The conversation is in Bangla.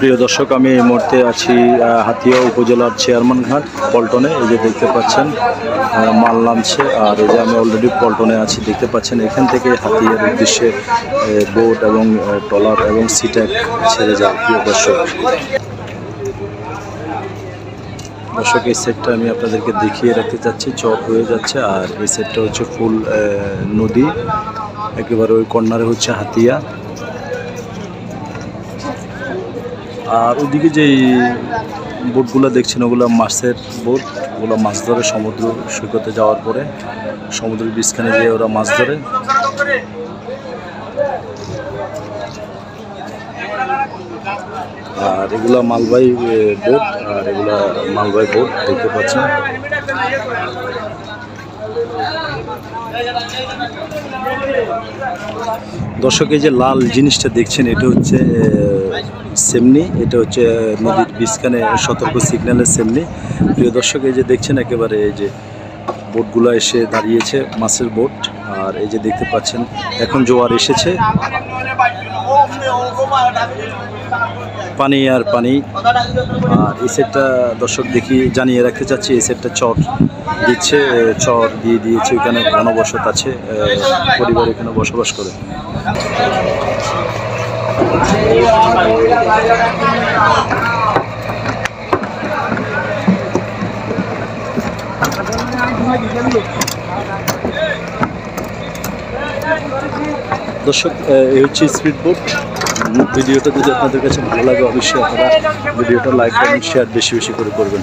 প্রিয় দর্শক আমি এই মুহূর্তে আছি হাতিয়া উপজেলার চেয়ারম্যান ঘাট পল্টনে। এই যে দেখতে পাচ্ছেন মাল নামছে আর এই যে আমি অলরেডি পল্টনে আছি দেখতে পাচ্ছেন এখান থেকে হাতিয়ার উদ্দেশ্যে বোট এবং আহ, ট্রলার এবং সিট্যাক ছেড়ে যায় প্রিয় দর্শক। দর্শক এই সেটটা আমি আপনাদেরকে দেখিয়ে রাখতে চাচ্ছি চর হয়ে যাচ্ছে আর এই সেটটা হচ্ছে ফুল নদী। একেবারে ওই কর্নারে হচ্ছে হাতিয়া। আর ওইদিকে যে বোটগুলো দেখছেন, ওগুলো মাছের বোট। ওগুলো মাছ ধরে সমুদ্র সৈকতে যাওয়ার পরে সমুদ্রের বীজখানে গিয়ে ওরা মাছ ধরে। আর এগুলা মালবাহী বোট। আর এগুলা মালবাহী বোট দেখতে পাচ্ছেন। দর্শক, এই যে লাল জিনিসটা দেখছেন, এটা হচ্ছে সেমনি, এটা হচ্ছে নদীর বীজখানে সতর্ক সিগন্যালের সেমনি। প্রিয় দর্শক, এই যে দেখছেন একেবারে এই যে বোটগুলো এসে দাঁড়িয়েছে, মাছের বোট, আর এই যে দেখতে পাচ্ছেন, এখন জোয়ার এসেছে। পানি আর পানি। আর এই সেটটা দর্শক দেখি জানিয়ে রাখতে চাচ্ছি, এই সেটটা চর দিচ্ছে চট দিয়ে দিয়েছে ওইখানে ঘনবসত আছে পরিবার এখানে বসবাস করে। দর্শক এই হচ্ছে স্পিড বোট ভিডিওটা যদি আপনাদের কাছে ভালো লাগে, অবশ্যই আপনারা ভিডিওটা লাইক এবং শেয়ার বেশি বেশি করে করবেন।